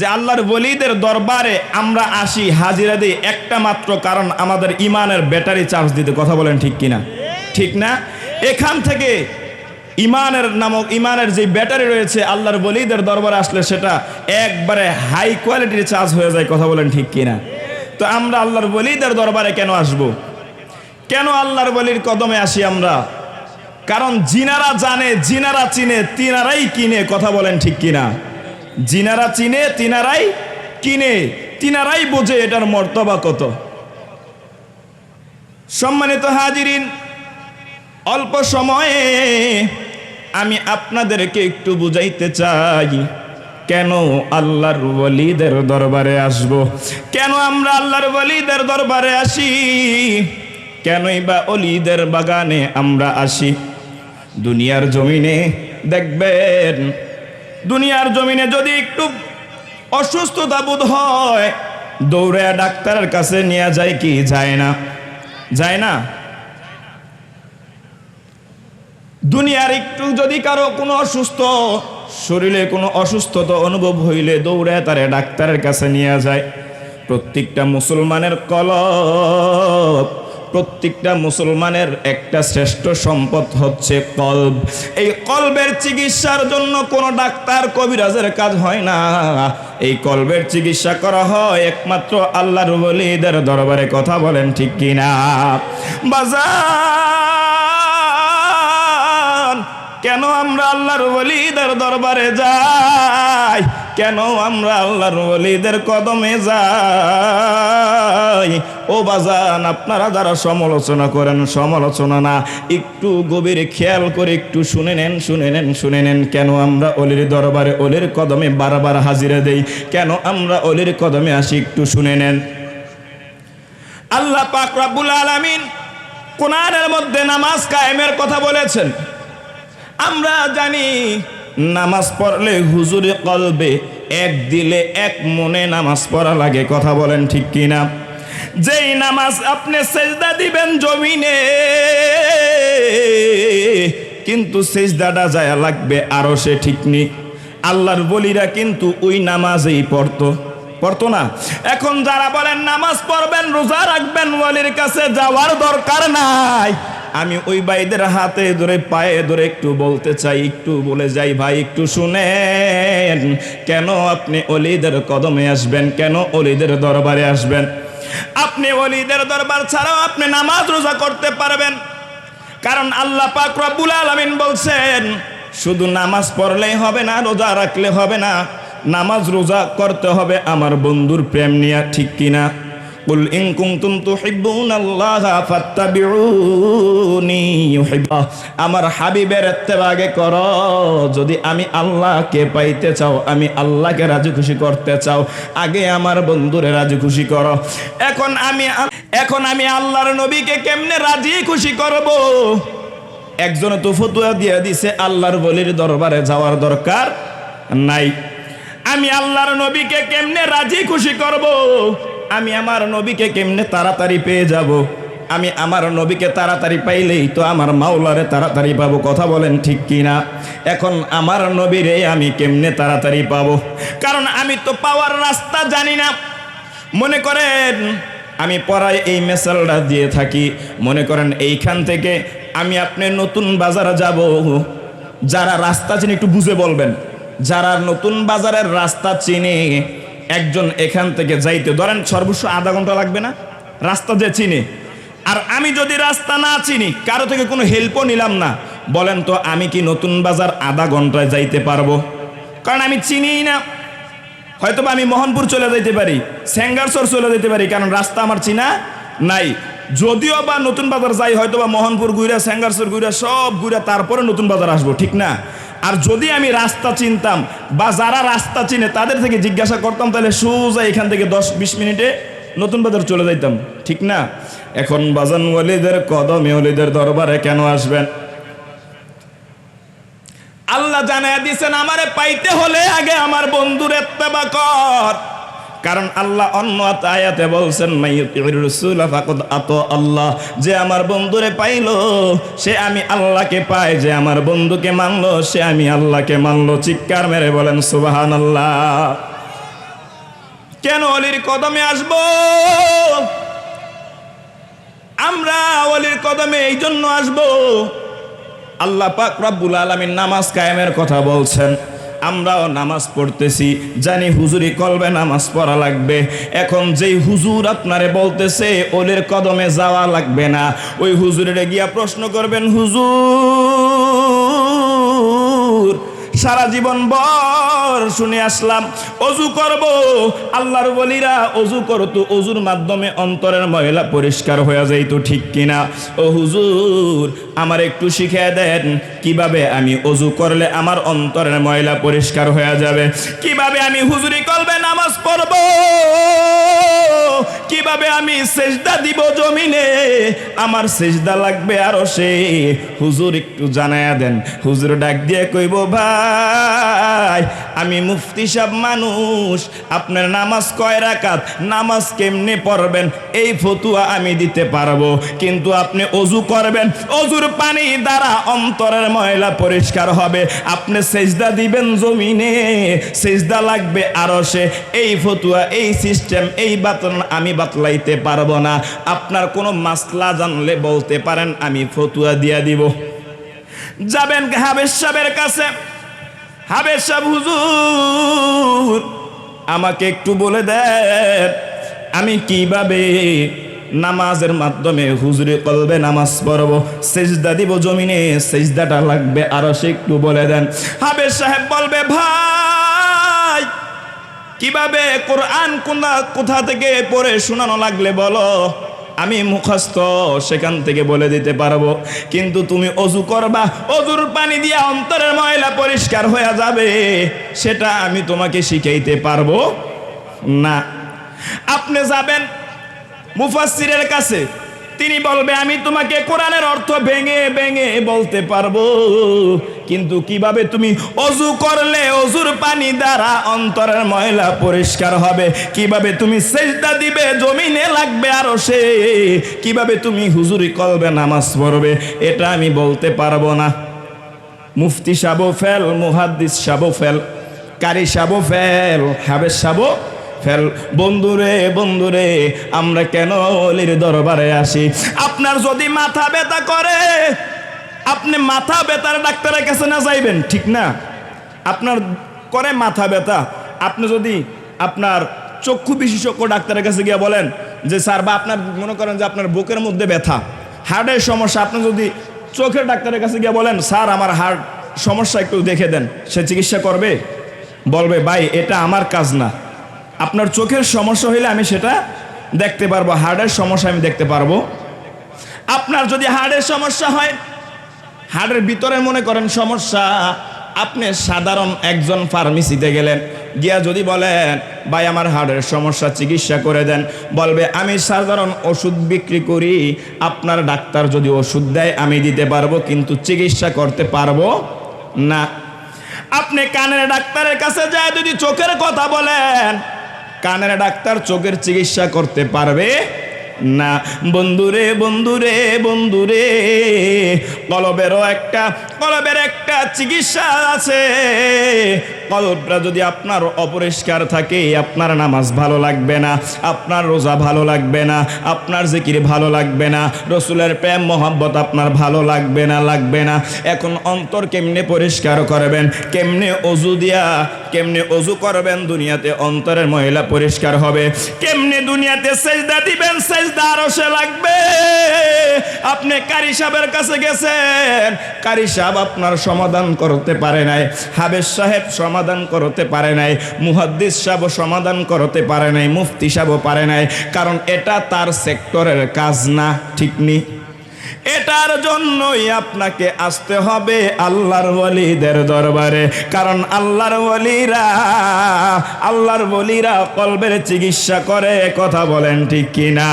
যে আল্লাহর বলিদের দরবারে আমরা আসি, হাজিরা দিই, একটা মাত্র কারণ আমাদের ইমানের ব্যাটারি চার্জ দিতে, কথা বলেন ঠিক কিনা? ঠিক না? এখান থেকে ইমানের নামক, ইমানের যে ব্যাটারি রয়েছে, আল্লাহর বলিদের দরবারে আসলে সেটা একবারে হাই কোয়ালিটির চার্জ হয়ে যায়, কথা বলেন ঠিক কিনা? তো আমরা আল্লাহর বলিদের দরবারে কেন আসব? কেন আল্লাহর বলির কদমে আসি আমরা? কারণ জিনারা জানে, জিনারা চিনে, তিনারাই কিনে, কথা বলেন ঠিক কিনা? জিনারা চিনে, তিনারাই কিনে। তিনারাই বোঝে এটার মর্তবা কত। সম্মানিত হাজিরিন, অল্প সময়ে আমি আপনাদেরকে একটু বুঝাইতে চাই, কেন আল্লাহর ওয়ালিদের দরবারে আসব? কেন আমরা আল্লাহর ওয়ালিদের দরবারে আসি? কেনই বা অলিদের বাগানে আমরা আসি? দুনিয়ার জমিনে দেখবেন দুনিয়ার জমিনে যদি একটু অসুস্থতা বোধ হয়, দৌড়ে ডাক্তারের কাছে নিয়ে যায় কি? যায় না। যায় না। দুনিয়ার একটু যদি কারও কোনো অসুস্থ, শরীরে কোনো অসুস্থতা অনুভব হইলে দৌড়ে তারে ডাক্তারের কাছে নিয়ে যায়। প্রত্যেকটা মুসলমানের কলব প্রত্যেকটা মুসলমানের একটা শ্রেষ্ঠ সম্পদ হচ্ছে কলব। এই কলবের চিকিৎসার জন্য কোনো ডাক্তার কবিরাজের কাজ হয় না। এই কলবের চিকিৎসা করা হয় একমাত্র আল্লাহর বলিদের দরবারে কথা বলেন ঠিক কিনা? বাজার! কেন আমরা আল্লাহর ওলিদের দরবারে যাই? কেন আমরা আল্লাহর ওলিদের কদমে যাই? ও বাজান, আপনারা যারা সমালোচনা করেন, সমালোচনা না, একটু গভীর খেয়াল করে একটু শুনে নেন শুনে নেন শুনে নেন, কেন আমরা অলির দরবারে অলির কদমে বারবার হাজিরা দেই? কেন আমরা অলির কদমে আসি, একটু শুনে নেন। আল্লাহ পাক রাব্বুল আলামিন কোরআনের মধ্যে নামাজ কায়েমের কথা বলেছেন। আমরা জানি নামাজ পড়লে হুজুরে কলবে এক দিলে এক মনে নামাজ পড়া লাগে, কথা বলেন ঠিক কিনা? যেই নামাজ আপনি সেজদা দিবেন জমিনে, কিন্তু সেজদাটা যায় লাগবে আরও সে ঠিক নেই আল্লাহর বলিরা কিন্তু ওই নামাজেই পড়তো। পড়তো না। এখন যারা বলেন, নামাজ পড়বেন, রোজা রাখবেন, ওয়ালির কাছে যাওয়ার দরকার নাই। আমি ওই ভাইদের হাতে ধরে পায়ে ধরে একটু বলতে চাই, একটু বলে যাই, ভাই, একটু শুনেন। কেন আপনি অলিদের কদমে আসবেন? কেন অলিদের দরবারে আসবেন? আপনি অলিদের দরবার ছাড়াও আপনি নামাজ রোজা করতে পারবেন। কারণ আল্লাহ পাক রব্বুল আলামিন বলছেন, শুধু নামাজ পড়লেই হবে না, রোজা রাখলে হবে না। নামাজ রোজা করতে হবে আমার বন্ধুর প্রেম নিয়ে, ঠিক কিনা? কুল ইন কুনতুম তুহিব্বুনাল্লাহা ফাত্তাবিউনি ইউহিব্বা আমার হাবিবের ইত্তেবাগে করো, যদি আমি আল্লাহকে পাইতে চাও, আমি আল্লাহকে রাজি খুশি করতে চাও, আগে আমার বন্ধুরে রাজি খুশি করো। এখন আমি এখন আমি আল্লাহর নবীকে কেমনে রাজি খুশি করব? একজনে তো ফতুয়া দিয়ে দিছে, আল্লাহর বলির দরবারে যাওয়ার দরকার নাই। আমি আল্লাহর নবীকে কেমনে রাজি খুশি করব? আমি আমার নবীকে কেমনে তাড়াতাড়ি পেয়ে যাব? আমি আমার নবীকে তাড়াতাড়ি পাইলেই তো আমার মাওলারে তাড়াতাড়ি পাবো, কথা বলেন ঠিক কিনা? এখন আমার নবীরে আমি কেমনে তাড়াতাড়ি পাবো? কারণ আমি তো পাওয়ার রাস্তা জানি না। মনে করেন, আমি পড়ায় এই মেসালটা দিয়ে থাকি। মনে করেন এইখান থেকে আমি আপনি নতুন বাজারে যাব। যারা রাস্তা চিনি একটু বুঝে বলবেন। যারা নতুন বাজারের রাস্তা চিনে একজন এখান থেকে যাইতে। ধরেন সর্বোচ্চ আধা ঘণ্টা লাগবে না? রাস্তা যে চিনে। আর আমি যদি রাস্তা না চিনি, কারও থেকে কোনো হেল্পও নিলাম না। বলেন তো, আমি কি নতুন বাজার আধা ঘন্টায় যাইতে পারব? কারণ আমি চিনিই না। হয়তো আমি মোহনপুর চলে যেতে পারি স্যাঙ্গারসর চলে যেতে পারি, কারণ রাস্তা আমার চিনা নাই। যদিও বা নতুন বাজার যাই হয়তো বা মোহনপুর গুইরা স্যাঙ্গারসর গুইরা সব গুইরা তারপরে নতুন বাজার আসব, ঠিক না? আর যদি আমি রাস্তা চিনতাম বা যারা রাস্তা চিনে তাদের থেকে জিজ্ঞাসা করতাম, তাহলে সোজা এখান থেকে দশ বিশ মিনিটে নতুন বাজার চলে যাইতাম। ঠিক না? এখন বাজান ওলিদের কদমে ওলিদের দরবারে কেন আসবেন? আল্লাহ জানায় দিছেন, আমারে পাইতে হলে আগে আমার বন্ধুর এত্তেবা কর। কারণ আল্লাহ অন্য আয়াতে বলছেন আল্লাহ যে আমার বন্ধুরে পাইলো, সে আমি আল্লাহকে পাই, যে আমার বন্ধুকে মানলো, সে আমি আল্লাহকে মানলো। চিৎকার মেরে বলেন সুবাহান আল্লাহ কেন অলির কদমে আসব? আমরা অলির কদমে এই জন্য আসব। আল্লাহ পাক রব্বুল আলামিন নামাজ কায়েমের কথা বলছেন। আমরাও নামাজ পড়তেছি, জানি হুজুরি কলবে নামাজ পড়া লাগবে। এখন যেই হুজুর আপনারে বলতেছে, ওদের কদমে যাওয়া লাগবে না। ওই হুজুরের গিয়া প্রশ্ন করবেন, হুজুর সারা জীবন বর শুনে আসলাম, অজু করব। আল্লাহর বলিরা অজু করতো অজুর মাধ্যমে অন্তরের ময়লা পরিষ্কার হয়ে যাইত ঠিক কিনা? ও হুজুর, আমার একটু শিখিয়ে দেন, কীভাবে আমি অজু করলে আমার অন্তরের ময়লা পরিষ্কার হয়ে যাবে? কীভাবে আমি হুজুরি করবে নামাজ পড়ব? কীভাবে আমি সেজদা দিব জমিনে? আমার সেজদা লাগবে আরও সে। হুজুর একটু জানায়া দেন, হুজুর ডাক দিয়ে কইব, ভাই আমি মুফতি সাহেব মানুষ, আপনার নামাজ কয় রাকাত? নামাজ কেমনে পড়বেন? এই ফতুয়া আমি দিতে পারব। কিন্তু আপনি অজু করবেন, অজুর পানি দ্বারা অন্তরের ময়লা পরিষ্কার হবে। আপনি সেজদা দিবেন জমিনে, সেজদা লাগবে আরও সে এই ফতুয়া, এই সিস্টেম এই বাতন আমি বাতলাইতে পারব না। আপনার কোনো মাসলা জানলে বলতে পারেন, আমি ফতুয়া দিয়া দিব। যাবেন হাবেশ কাছে। হাবেশ সাহেব হুজুর, আমাকে একটু বলে দেন, আমি কীভাবে নামাজের মাধ্যমে হুজুরি কলবে নামাজ পড়ব? সেজদা দিব জমিনে, সেজদাটা লাগবে আরও সে একটু বলে দেন। হাবেশ সাহেব বলবে, ভাই, কীভাবে কোরআন কোনা কোথা থেকে পড়ে শোনানো লাগলে বলো? আমি মুখস্থ সেখান থেকে বলে দিতে পারব। কিন্তু তুমি অজু করবা, অজুর পানি দিয়ে অন্তরের ময়লা পরিষ্কার হয়ে যাবে। সেটা আমি তোমাকে শিখাইতে পারব না। আপনি যাবেন মুফাসসিরের কাছে। তিনি বলবে, আমি তোমাকে কোরআনের অর্থ ভেঙে ভেঙে বলতে পারব। কিন্তু কীভাবে তুমি অজু করলে অজুর পানি দ্বারা অন্তরের ময়লা পরিষ্কার হবে? কীভাবে তুমি সেজদা দিবে, জমিনে লাগবে আরও সে? কীভাবে তুমি হুজুরি কলবে, নামাজ পড়বে? এটা আমি বলতে পারব না। মুফতি সাবো ফেল, মুহাদ্দিস সাবো ফেল, কারি সাবো ফেল, হাবেশ সাবো ফেল। বন্ধুরে বন্ধুরে, আমরা কেন অলির দরবারে আসি? আপনার যদি মাথা ব্যথা করে, আপনি মাথা ব্যথার ডাক্তারের কাছে না যাইবেন, ঠিক না? আপনার করে মাথা ব্যথা। আপনি যদি আপনার চক্ষু বিশেষজ্ঞ ডাক্তারের কাছে গিয়ে বলেন যে, স্যার বা আপনার, মনে করেন যে আপনার বুকের মধ্যে ব্যথা, হার্টের সমস্যা, আপনি যদি চোখের ডাক্তারের কাছে গিয়ে বলেন, স্যার, আমার হার্ট সমস্যা একটু দেখে দেন, সে চিকিৎসা করবে? বলবে, ভাই, এটা আমার কাজ না। আপনার চোখের সমস্যা হইলে আমি সেটা দেখতে পারব, হার্টের সমস্যা আমি দেখতে পারব। আপনার যদি হার্টের সমস্যা হয়, হার্টের ভিতরে মনে করেন সমস্যা, আপনি সাধারণ একজন ফার্মেসিতে গেলেন, গিয়া যদি বলেন, ভাই, আমার হার্টের সমস্যা, চিকিৎসা করে দেন। বলবে, আমি সাধারণ ওষুধ বিক্রি করি, আপনার ডাক্তার যদি ওষুধ দেয়, আমি দিতে পারব, কিন্তু চিকিৎসা করতে পারব না। আপনি কানের ডাক্তারের কাছে যায়, যদি চোখের কথা বলেন কানের ডাক্তার চোখের চিকিৎসা করতে পারবে? না। বন্ধুরে বন্ধুরে বন্ধুরে কলবেরও একটা, কলবের একটা চিকিৎসা আছে। কলবটা যদি আপনার অপরিষ্কার থাকে, আপনার নামাজ ভালো লাগবে না, আপনার রোজা ভালো লাগবে না, আপনার জিকির ভালো লাগবে না, রসুলের প্রেম, মোহাব্বত আপনার ভালো লাগবে না লাগবে না। এখন অন্তর কেমনে পরিষ্কার করবেন? কেমনে অজু দিয়া, কেমনে অজু করবেন? দুনিয়াতে অন্তরের মহিলা পরিষ্কার হবে। কেমনে দুনিয়াতে সেজদা দিবেন? সেজদা লাগবে। আপনি কারি সাহেবের কাছে গেছেন। কারি সাহেব আপনার সমাধান করতে পারে নাই। হাবেশ সাহেব সমাধান করতে পারে নাই। মুহাদ্দিস সাহেব সমাধান করতে পারে নাই। মুফতি সাহেব পারে নাই। কারণ এটা তার সেক্টরের কাজ না, ঠিক নি? এটার জন্যই আপনাকে আসতে হবে আল্লাহর ওলিদের দরবারে। কারণ আল্লাহর ওলিরা আল্লাহর ওলিরা কলবের চিকিৎসা করে, কথা বলেন ঠিক কিনা?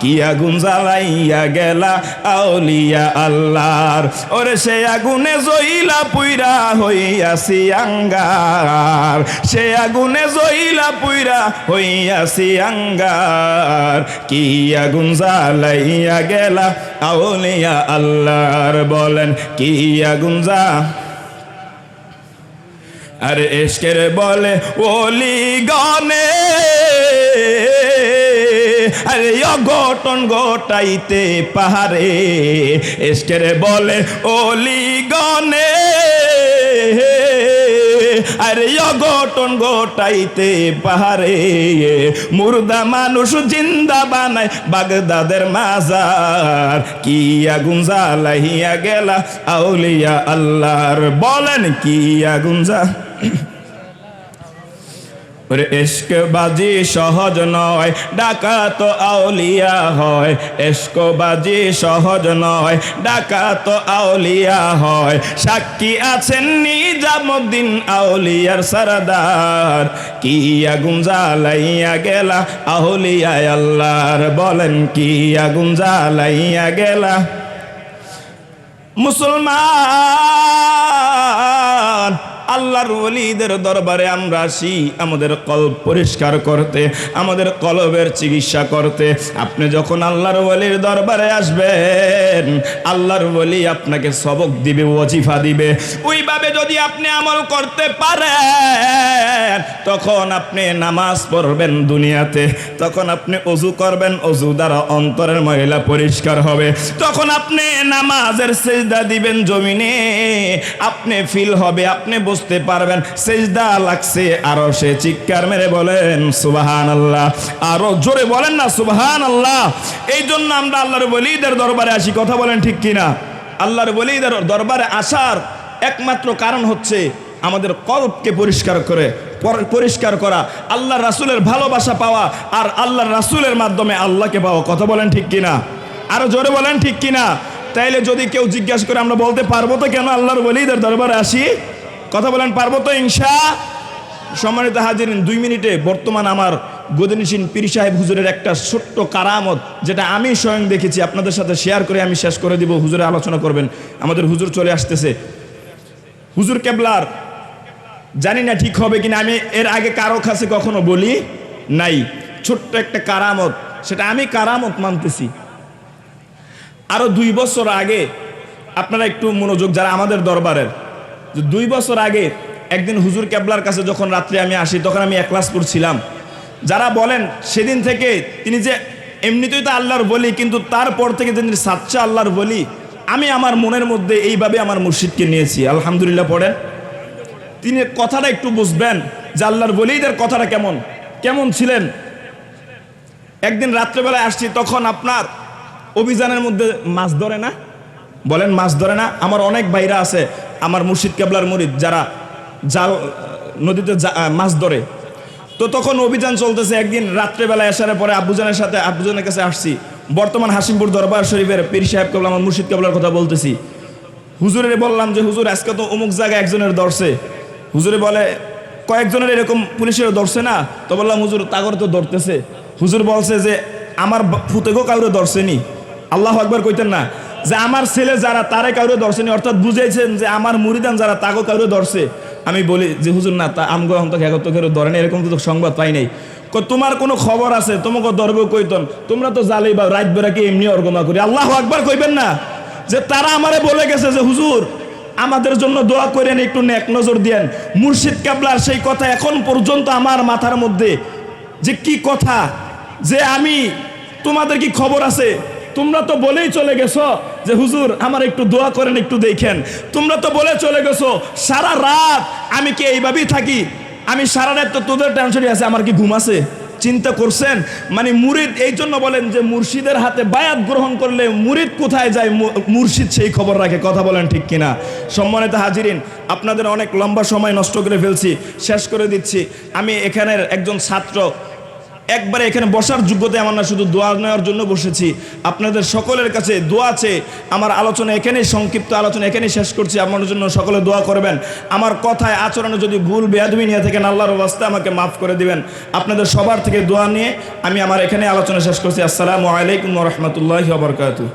কি আগুন জ্বালাইয়া গেলা আউলিয়া আল্লাহর? ওরে সে আগুনে জইলা পুইরা হইয়াছি আঙ্গার। সে আগুনে জইলা পুইরা হইয়াছি আঙ্গার। কি আগুন জ্বালাইয়া গেলা আউলিয়া আল্লাহর বলেন, কি আগুনজা আরে এসকের বলে, ওলি গনে, আরে অঘটন ঘটাইতে পাহাড়ে। এসকের বলে, ওলি গনে আরে অঘটন গোটাইতে পাহাড়ে মুর্দা মানুষ জিন্দা বানায় বাগদাদের মাজার। কি আগুন জ্বালাইয়া গেলা আউলিয়া আল্লাহর, বলেন কি আগুন ওরে এসক বাজি সহজ নয় ডাকা তো আউলিয়া হয়। এসক বাজি সহজ নয় ডাকা তো আউলিয়া হয়। সাক্ষী আছেন নিজামুদ্দিন আউলিয়ার সরদার। কি আগুন জ্বালাইয়া গেলা আউলিয়া আল্লাহর? বলেন, কি আগুন জ্বালাইয়া গেলা? মুসলমান আল্লাহর ওলিদের দরবারে আমরা আসি, আমাদের কল্প পরিষ্কার করতে, আমাদের কলবের চিকিৎসা করতে। আপনি যখন আল্লাহর ওলির দরবারে আসবেন, আল্লাহর ওলি আপনাকে সবক দিবে ওজিফা দিবে। ওইভাবে যদি আপনি আমল করতে পারেন, তখন আপনি নামাজ পড়বেন দুনিয়াতে, তখন আপনি অজু করবেন, অজু দ্বারা অন্তরের মহিলা পরিষ্কার হবে। তখন আপনি নামাজের সেজদা দিবেন জমিনে আপনি ফিল হবে, আপনি বুঝতে পারবেন। সেজদা লাগছে, আরও সে চিৎকার মেরে বলেন সুবাহান আল্লাহ আরও জোরে বলেন না সুবাহান আল্লাহ এই জন্য আমরা আল্লাহর বলিদের দরবারে আসি। কথা বলেন ঠিক কিনা? আল্লাহর বলিদের দরবারে আসার একমাত্র কারণ হচ্ছে আমাদের কল্পকে পরিষ্কার করে, পর- পরিষ্কার করা আল্লাহ রাসুলের ভালোবাসা পাওয়া, আর আল্লাহ রাসূলের মাধ্যমে আল্লাহকে পাওয়া। কথা বলেন ঠিক কিনা? আরও জোরে বলেন ঠিক কিনা? তাইলে যদি কেউ জিজ্ঞাসা করে আমরা বলতে পারব তো কেন আল্লাহর বলিদের দরবারে আসি? কথা বলেন, পারব তো ইনশা? সম্মানিত হাজিরিন, দুই মিনিটে বর্তমান আমার গদিনিসিন পীর সাহেব হুজুরের একটা ছোট্ট কারামত, যেটা আমি স্বয়ং দেখেছি, আপনাদের সাথে শেয়ার করে আমি শেষ করে দিব, হুজুরে আলোচনা করবেন। আমাদের হুজুর চলে আসতেছে। হুজুর কেবলার, জানি না ঠিক হবে কিনা, আমি এর আগে কারও কাছে কখনো বলি নাই। ছোট্ট একটা কারামত, সেটা আমি কারামত মানতেছি। আরও দুই বছর আগে আপনারা একটু মনোযোগ, যারা আমাদের দরবারের, যে দুই বছর আগে একদিন হুজুর কেবলার কাছে যখন রাত্রে আমি আসি, তখন আমি একলাস পড়ছিলাম। যারা বলেন, সেদিন থেকে তিনি যে এমনিতেই তো আল্লাহর বলি, কিন্তু তারপর থেকে তিনি সাচ্চা আল্লাহর বলি, আমি আমার মনের মধ্যে এইভাবে আমার মুর্শিদকে নিয়েছি। আলহামদুলিল্লাহ পড়েন। তিনি কথাটা একটু বুঝবেন যে আল্লাহর বলিদের কথাটা কেমন কেমন ছিলেন। একদিন রাত্রেবেলায় আসছি, তখন আপনার অভিযানের মধ্যে মাছ ধরে না? বলেন মাছ ধরে না। আমার অনেক বাইরা আছে, আমার মুর্শিদ কেবলার মুরিদ, যারা জাল নদীতে মাছ ধরে। তো তখন অভিযান চলতেছে। একদিন রাত্রেবেলা আসার পরে আব্বুজানের সাথে, আব্বুজানের কাছে আসছি। বর্তমান হাসিমপুর দরবার শরীফের পীর সাহেব কেবল, আমার মুর্শিদ কেবলার কথা বলতেছি। হুজুরে বললাম যে, হুজুর, আজকে তো অমুক জায়গায় একজনের ধরছে। হুজুরে বলে, কয়েকজনের এরকম পুলিশের ধরছে না? তো বললাম, হুজুর, তাগর তো ধরতেছে। হুজুর বলছে যে, আমার ফুতেগো কাউরে ধরছেনি। আল্লাহ একবার কইতেন না, যে আমার ছেলে যারা তারে কাউরে ধরছেনি অর্থাৎ বুঝাইছেন যে আমার মুরিদান যারা তাগো কাউরে দর্শে আমি বলি যে, হুজুর, না, তা আমগো এখন তো খেগত কেউ ধরে না এরকম তো সংবাদ পাই নাই। তোমার কোনো খবর আছে? তোমাকে দর্ব কইতন তোমরা তো জালেই, বা রাত বেড়াকে এমনি অর্গমা করি? আল্লাহ একবার কইবেন না, যে তারা আমারে বলে গেছে যে, হুজুর, আমাদের জন্য দোয়া করেন, একটু নেক নজর দিয়েন। মুর্শিদ কাবলার সেই কথা এখন পর্যন্ত আমার মাথার মধ্যে, যে কি কথা, যে আমি, তোমাদের কি খবর আছে? তোমরা তো বলেই চলে গেছো যে হুজুর, আমার একটু দোয়া করেন, একটু দেখেন। তোমরা তো বলে চলে গেছো, সারা রাত আমি কি এইভাবেই থাকি? আমি সারা রাত তো তোদের টেনশনই আছে, আমার কি ঘুম আছে? চিন্তা করছেন? মানে মুরিদ এই জন্য বলেন যে মুর্শিদের হাতে বায়াত গ্রহণ করলে মুরিদ কোথায় যায়? মুর্শিদ সেই খবর রাখে, কথা বলেন ঠিক কিনা? সম্মানিত হাজিরিন, আপনাদের অনেক লম্বা সময় নষ্ট করে ফেলছি, শেষ করে দিচ্ছি। আমি এখানের একজন ছাত্র একবারে এখানে বসার যোগ্যতা আমার না, শুধু দোয়া নেওয়ার জন্য বসেছি। আপনাদের সকলের কাছে দোয়া আছে। আমার আলোচনা এখানেই সংক্ষিপ্ত আলোচনা এখানেই শেষ করছি। আপনার জন্য সকলে দোয়া করবেন। আমার কথায়, আচরণে যদি ভুল বেয়াদমি নিয়ে থাকেন, আল্লাহর অবস্থা আমাকে মাফ করে দিবেন। আপনাদের সবার থেকে দোয়া নিয়ে আমি আমার এখানে আলোচনা শেষ করছি। আসসালামু আলাইকুম রহমতুল্লাহ বরকাতু